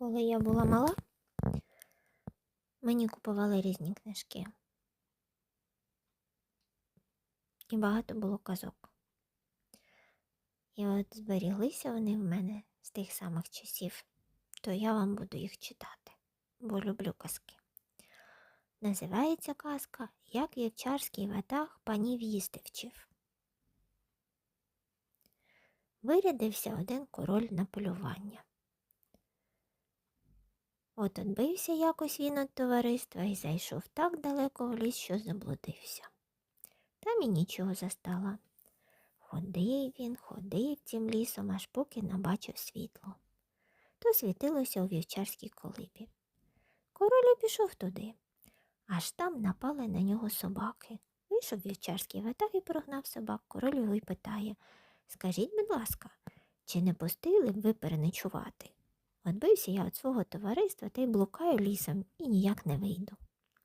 Коли я була мала, мені купували різні книжки. І багато було казок. І от зберіглися вони в мене з тих самих часів, то я вам буду їх читати, бо люблю казки. Називається казка Як вівчарський ватаг панів їсти вчив. Вирядився один король на полювання. От отбився якось він від товариства і зайшов так далеко в ліс, що заблудився. Там і нічого застала. Ходив він, ходив цим лісом, аж поки набачив світло. То світилося у вівчарській колибі. Король пішов туди. Аж там напали на нього собаки. Вийшов вівчарський ватаг і прогнав собак. Король його й питає Скажіть, будь ласка, чи не пустили б ви переночувати? Отбився я від свого товариства та й блукаю лісом і ніяк не вийду.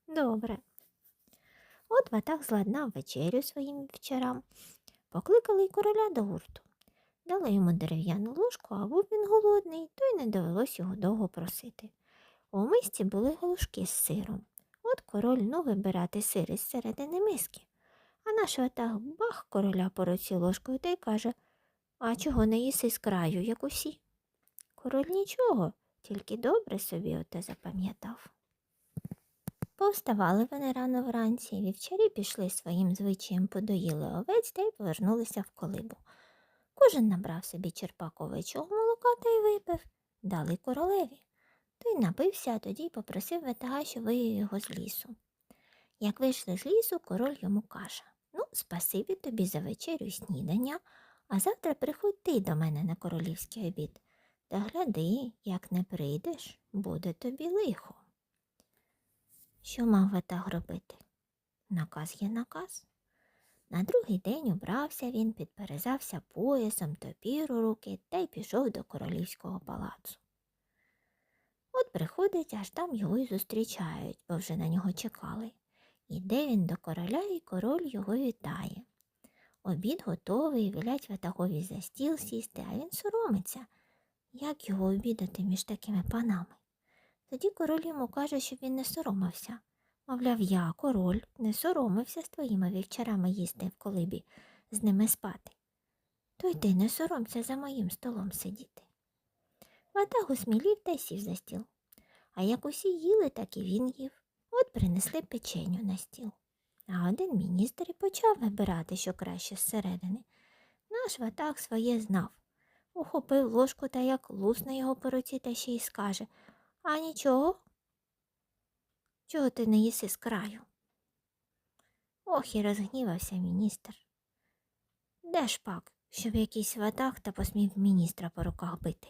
Добре. От ватаг зладнав вечерю своїм вівчарам, покликали й короля до гурту. Дали йому дерев'яну ложку, а був він голодний, то й не довелось його довго просити. У мисці були галушки з сиром. От король ну вибирати сир із середини миски. А наш ватаг бах короля по руці ложкою та й каже А чого не їси з краю, як усі? Король нічого, тільки добре собі оте запам'ятав. Повставали вони рано вранці, вівчарі пішли своїм звичаєм, подоїли овець та й повернулися в колибу. Кожен набрав собі черпак овечого молока та й випив, дали королеві. Той напився, а тоді й попросив ватага, що вивів його з лісу. Як вийшли з лісу, король йому каже Ну, спасибі тобі за вечерю снідання, а завтра приходь ти до мене на королівський обід. Та гляди, як не прийдеш, буде тобі лихо. Що мав ватаг робити? Наказ є наказ. На другий день убрався він, підперезався поясом, топір у руки та й пішов до королівського палацу. От приходить, аж там його й зустрічають, бо вже на нього чекали. Іде він до короля, і король його вітає. Обід готовий, велять ватагові за стіл сісти, а він соромиться. Як його обідати між такими панами? Тоді король йому каже, щоб він не соромився. Мовляв, я, король, не соромився з твоїми вівчарами їсти в колибі, з ними спати. То й ти не соромся за моїм столом сидіти. Ватаг усмілів та сів за стіл. А як усі їли, так і він їв. От принесли печеню на стіл. А один міністр і почав вибирати, що краще зсередини. Наш ватаг своє знав. Ухопив ложку та як лусне його по руці та ще й скаже А нічого? Чого ти не їси з краю? Ох і розгнівався міністр. Де ж пак, щоб якийсь ватаг та посмів міністра по руках бити?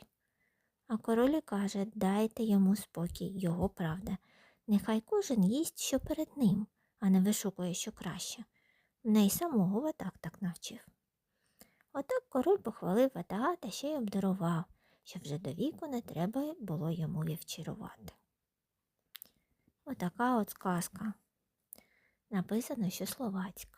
А король каже дайте йому спокій, його правда. Нехай кожен їсть, що перед ним, а не вишукує, що краще. Мене й самого ватаг так навчив. Отак король похвалив ватага та ще й обдарував, що вже до віку не треба було йому вівчарувати. Отака от сказка. Написано, що словацька.